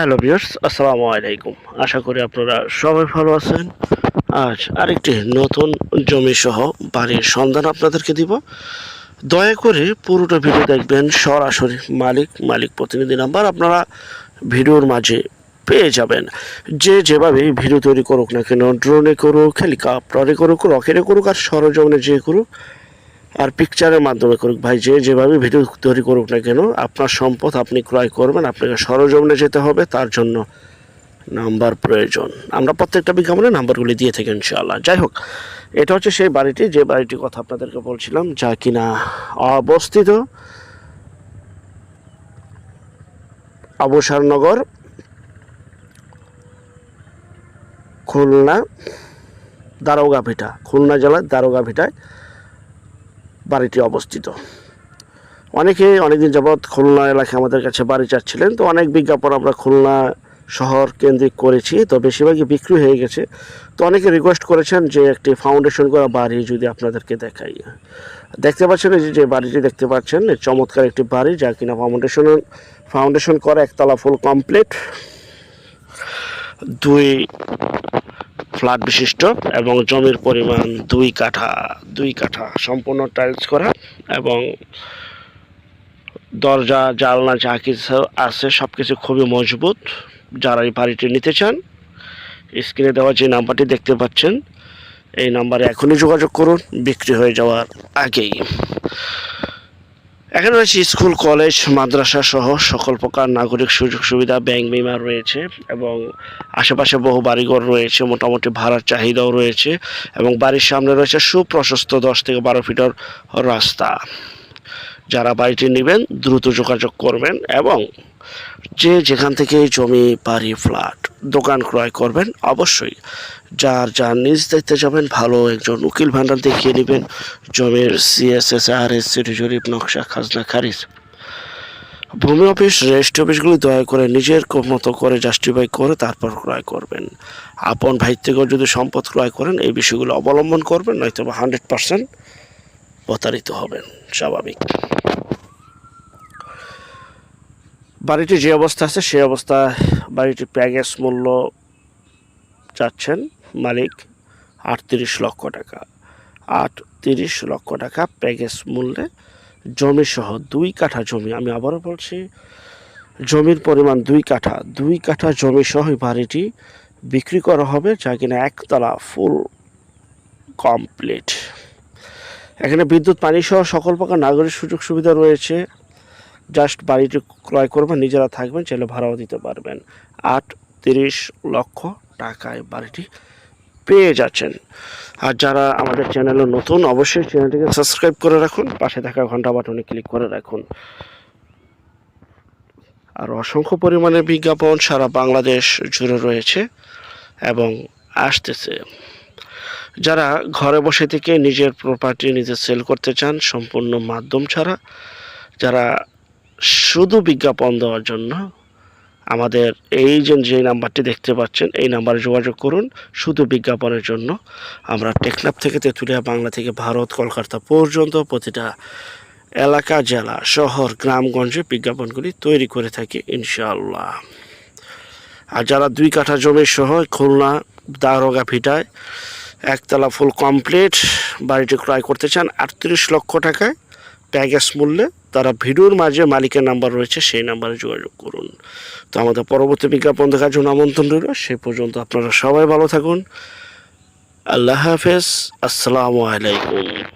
Hello বিয়ার্স আসসালামু আলাইকুম। আশা করি আপনারা সবাই ভালো আছেন। আজ আরেকটি নতুন জমি সহ বাড়ির সন্ধান আপনাদেরকে দিব। দয়া করে পুরোটা ভিডিও দেখবেন, সরাসরি মালিক মালিক প্রতিনিধি নাম্বার আপনারা ভিডিওর মাঝে পেয়ে যাবেন। যে যেভাবে ভিডিও তৈরি করুক না কেন ড্রোনে করুক হেলিকপ্টারে করুক রকেটে করুক আর সরজমিনে যে করুক আর পিকচারের মাধ্যমে করুক। ভাই, যে যেভাবে ভিডিও তৈরি করুক না কেন, আপনার সম্পদ আপনি ক্রয় করবেন, আপনাকে সরজমিনে যেতে হবে, তার জন্য নাম্বার প্রয়োজন। আমরা প্রত্যেকটা বিজ্ঞাপনে নাম্বারগুলি দিয়ে থাকি ইনশাআল্লাহ। যাই হোক, এটা হচ্ছে সেই বাড়িটি, যে বাড়িটির কথা আপনাদেরকে বলছিলাম, যা কিনা অবস্থিত অবসরনগর খুলনা, দারোগাভিটা, খুলনা জেলার দারোগাভিটায়। বাড়িটি অবস্থিত। অনেকে অনেকদিন যাবৎ খুলনা এলাকায় আমাদের কাছে বাড়ি চাচ্ছিলেন তো অনেক বিজ্ঞাপন আমরা খুলনা শহর কেন্দ্রিক করেছি, তো বেশিরভাগই বিক্রি হয়ে গেছে। তো অনেকে রিকোয়েস্ট করেছেন যে একটি ফাউন্ডেশন করা বাড়ি যদি আপনাদেরকে দেখাই। দেখতে পাচ্ছেন এই যে- বাড়িটি দেখতে পাচ্ছেন চমৎকার একটি বাড়ি, যা কিনা ফাউন্ডেশন ফাউন্ডেশন করা একতলা ফুল কমপ্লিট দুই ফ্ল্যাট বিশিষ্ট এবং জমির পরিমাণ দুই কাঠা দুই কাঠা সম্পূর্ণ টাইলস করা এবং দরজা জানলা যা কিছু আছে সব কিছু খুবই মজবুত। যারা এই বাড়িটি নিতে চান স্ক্রিনে দেওয়া যে নাম্বারটি দেখতে পাচ্ছেন, এই নাম্বারে এখনই যোগাযোগ করুন। বিক্রি হয়ে যাওয়ার আগেই। এখানে রয়েছে স্কুল, কলেজ, মাদ্রাসা সহ সকল প্রকার নাগরিক সুযোগ সুবিধা, ব্যাংক বিমা রয়েছে এবং আশেপাশে বহু বাড়িঘর রয়েছে, মোটামুটি ভাড়ার চাহিদাও রয়েছে এবং বাড়ির সামনে রয়েছে সুপ্রশস্ত দশ থেকে বারো ফিটের রাস্তা। যারা বাড়িটি নেবেন, দ্রুত যোগাযোগ করবেন এবং যে যেখান থেকে জমি, বাড়ি, ফ্ল্যাট, দোকান ক্রয় করবেন, অবশ্যই যার যার নিজ দেখতে যাবেন, ভালো একজন উকিল ভান্ডার দেখিয়ে নেবেন। জমির সিএসএস আর এস সিটি জরিপ, নকশা, খাজনা, খারিজ। ভূমি অফিস রেজিস্ট্রি অফিসগুলি দয়া করে নিজের মতো করে জাস্টিফাই করে তারপর ক্রয় করবেন। আপন ভাই থেকেও যদি সম্পদ ক্রয় করেন, এই বিষয়গুলো অবলম্বন করবেন নয়তো বা হান্ড্রেড পার্সেন্ট প্রতারিত হবেন, স্বাভাবিক। বাড়িটি যে অবস্থা আছে সেই অবস্থায় বাড়িটির প্যাকেজ মূল্য চাচ্ছেন মালিক আটত্রিশ লক্ষ টাকা। আটত্রিশ লক্ষ টাকা প্যাকেজ মূল্যে জমি সহ দুই কাঠা জমি, আমি আবারও বলছি, জমির পরিমাণ দুই কাঠা দুই কাঠা জমি সহ বাড়িটি বিক্রি করা হবে যা কিনা একতলা ফুল কমপ্লিট। এখানে বিদ্যুৎ, পানি সহ সকল প্রকার নাগরিক সুযোগ সুবিধা রয়েছে। জাস্ট বাড়িটি ক্রয় করবেন, নিজেরা থাকবেন, চাইলে ভাড়াও দিতে পারবেন। আট, তিরিশ লক্ষ টাকায় বাড়িটি পেয়ে যাচ্ছেন। আর যারা আমাদের চ্যানেলে নতুন, অবশ্যই চ্যানেলটিকে সাবস্ক্রাইব করে রাখুন। পাশে থাকা ঘণ্টা বাটনে ক্লিক করে রাখুন। আর অসংখ্য পরিমাণে বিজ্ঞাপন সারা বাংলাদেশ জুড়ে রয়েছে এবং আসতেছে। যারা ঘরে বসে থেকে নিজের প্রপার্টি নিজে সেল করতে চান, সম্পূর্ণ মাধ্যম ছাড়া, যারা শুধু বিজ্ঞাপন দেওয়ার জন্য, আমাদের এই যে নাম্বারটি দেখতে পাচ্ছেন, এই নাম্বারে যোগাযোগ করুন। শুধু বিজ্ঞাপনের জন্য আমরা টেকনাফ থেকে তেঁতুলিয়া বাংলা থেকে ভারত, কলকাতা পর্যন্ত প্রতিটা এলাকা, জেলা, শহর, গ্রামগঞ্জে বিজ্ঞাপনগুলি তৈরি করে থাকি ইনশাআল্লাহ। আর যারা দুই কাঠা জমি সহ খুলনা, দারোগা ভিটায় একতলা ফুল কমপ্লিট, বাড়িটি ক্রয় করতে চান আটত্রিশ লক্ষ টাকায় প্যাকেজ মূল্যে। তারা ভিডিওর মাঝে মালিকের নাম্বার রয়েছে, সেই নাম্বারে যোগাযোগ করুন। তো আমাদের পরবর্তী বিজ্ঞাপন দেখার জন্য আমন্ত্রণ রইল সেই পর্যন্ত আপনারা সবাই ভালো থাকুন। আল্লাহ হাফেজ, আসসালামু আলাইকুম।